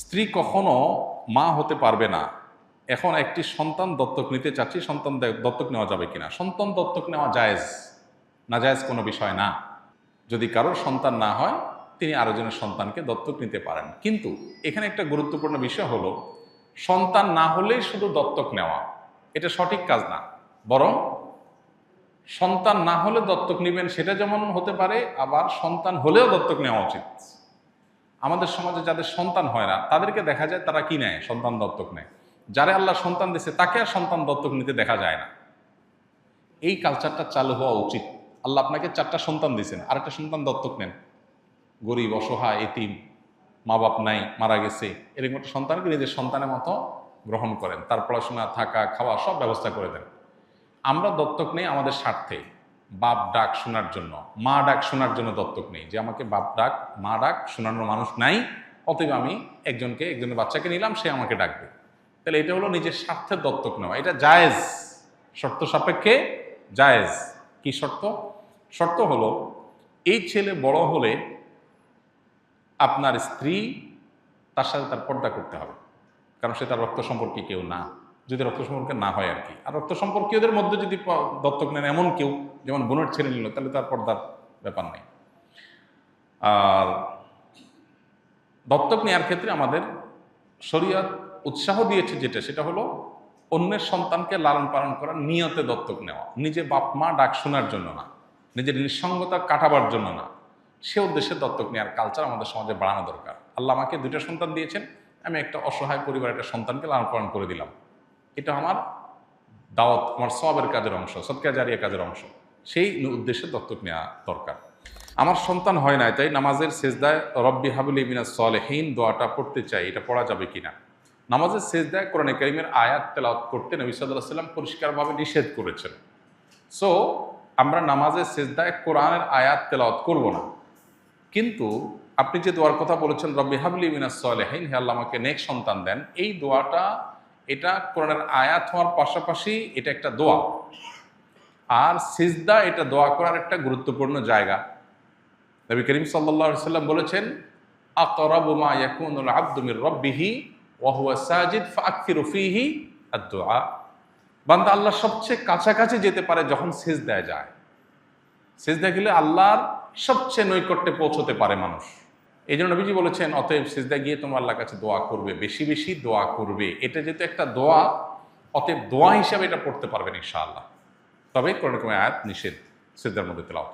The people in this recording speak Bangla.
স্ত্রী কখনো মা হতে পারবে না। এখন একটি সন্তান দত্তক নিতে চাচ্ছি, সন্তান দত্তক নেওয়া যাবে কিনা? সন্তান দত্তক নেওয়া জায়েজ? না জায়েজ কোনো বিষয় না। যদি কারোর সন্তান না হয়, তিনি আরও জনের সন্তানকে দত্তক নিতে পারেন। কিন্তু এখানে একটা গুরুত্বপূর্ণ বিষয় হলো, সন্তান না হলেই শুধু দত্তক নেওয়া। এটা সঠিক কাজ না। বরং সন্তান না হলে দত্তক নেবেন, সেটা যেমন হতে পারে, আবার সন্তান হলেও দত্তক নেওয়া উচিত। আমাদের সমাজে যাদের সন্তান হয় না, তাদেরকে দেখা যায় তারা কি নেয়? সন্তান দত্তক নেয়। যারা আল্লাহ সন্তান দিচ্ছে তাকে আর সন্তান দত্তক নিতে দেখা যায় না। এই কালচারটা চালু হওয়া উচিত। আল্লাহ আপনাকে চারটা সন্তান দিয়েছেন আর একটা সন্তান দত্তক নেন। গরিব, অসহায়, এতিম মা বাপ নাই, মারা গেছে, এরকম একটা সন্তানকে নিজের সন্তানের মতো গ্রহণ করেন। তার পড়াশোনা, থাকা, খাওয়া সব ব্যবস্থা করে দেন। আমরা দত্তক নেই আমাদের স্বার্থে। বাপ ডাক শোনার জন্য, মা ডাক শোনার জন্য দত্তক নেই। যে আমাকে বাপ ডাক, মা ডাক শোনানোর মানুষ নাই, অতএব আমি একজনকে, একজনের বাচ্চাকে নিলাম, সে আমাকে ডাকবে। তাহলে এটা হলো নিজের স্বার্থের দত্তক নেওয়া। এটা জায়েজ। শর্ত সাপেক্ষে জায়েজ। কি শর্ত? শর্ত হলো, এই ছেলে বড় হলে আপনার স্ত্রী তার সাথে তার পর্দা করতে হবে। কারণ সে তার রক্ত সম্পর্কে কেউ না। যদি রক্ত সম্পর্কে না হয় আর কি। আর রক্ত সম্পর্কীয়দের মধ্যে যদি দত্তক নেন এমন কেউ, যেমন বোনের ছেড়ে নিল, তাহলে তার পর্দার ব্যাপার নেই। আর দত্তক নেওয়ার ক্ষেত্রে আমাদের শরীয়ত উৎসাহ দিয়েছে যেটা, সেটা হলো অন্যের সন্তানকে লালন পালন করার নিয়তে দত্তক নেওয়া। নিজে বাপ মা ডাক শোনার জন্য না, নিজের নিঃসঙ্গতা কাটাবার জন্য না। সে উদ্দেশ্যে দত্তক নেওয়ার কালচার আমাদের সমাজে বাড়ানো দরকার। আল্লাহ আমাকে দুইটা সন্তান দিয়েছেন, আমি একটা অসহায় পরিবারের একটা সন্তানকে লালন পালন করে দিলাম। এটা আমার দাওয়াত, আমার সবের কাজের অংশ সৎকা জারিয়া কাজের অংশ। সেই উদ্দেশ্যে দত্তক নেওয়া দরকার। আমার সন্তান হয় নাই, তাই নামাজের সেজদায়, রব্বি হাবুলি মিনা সলেহীন দোয়াটা পড়তে চাই, এটা পড়া যাবে কিনা? নামাজের সেজদায় কোরআনে কারিমের আয়াত তেলাওয়াত করতে নবী সাল্লাহ সাল্লাম পরিষ্কারভাবে নিষেধ করেছেন। সো আমরা নামাজের সেজদায় কোরআনের আয়াত তেলাওয়াত করব না। কিন্তু আপনি যে দোয়ার কথা বলেছেন, রব্বি হাবলি মিনাস সলেহীন, হে আল্লাহ আমাকে নেক সন্তান দেন, এই দোয়াটা এটা কোরআনের আয়াত হওয়ার পাশাপাশি এটা একটা দোয়া। আর সিজদা এটা দোয়া করার একটা গুরুত্বপূর্ণ জায়গা। নবী করিম আলাইহি সাল্লাম বলেছেন, আকরাবু মা ইয়াকুনুল আবদু মির রাব্বিহি ওয়া হুয়া সাজিদ ফাআকথিরু ফীহি আদ-দুআ। বান্দা আল্লাহ সবচেয়ে কাছাকাছি যেতে পারে যখন সিজদায় যায়। সিজদা গেলে আল্লাহর সবচেয়ে নৈকট্যে পৌঁছতে পারে মানুষ। এই জন্য নবীজি বলেছেন, অতএব সিজদা গিয়ে তোমার আল্লাহর কাছে দোয়া করবে, বেশি বেশি দোয়া করবে। এটা যেহেতু একটা দোয়া, অতএব দোয়া হিসাবে এটা পড়তে পারবেন ইনশাআল্লাহ। তবে কোনো রকম আয়াত নিষেধ সিজদার মধ্যে তেলাওয়াত